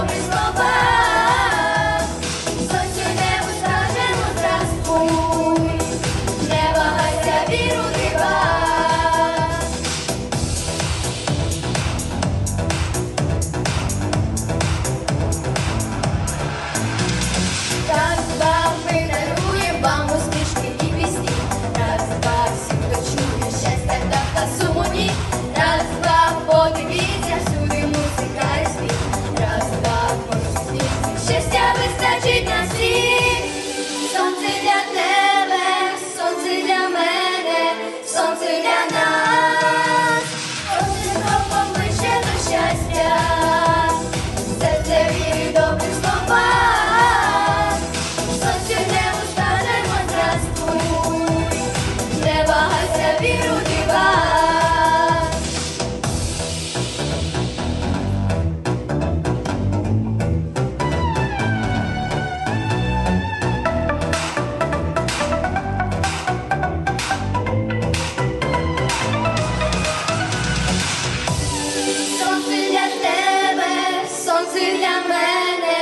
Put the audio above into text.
love is love. ти для мене.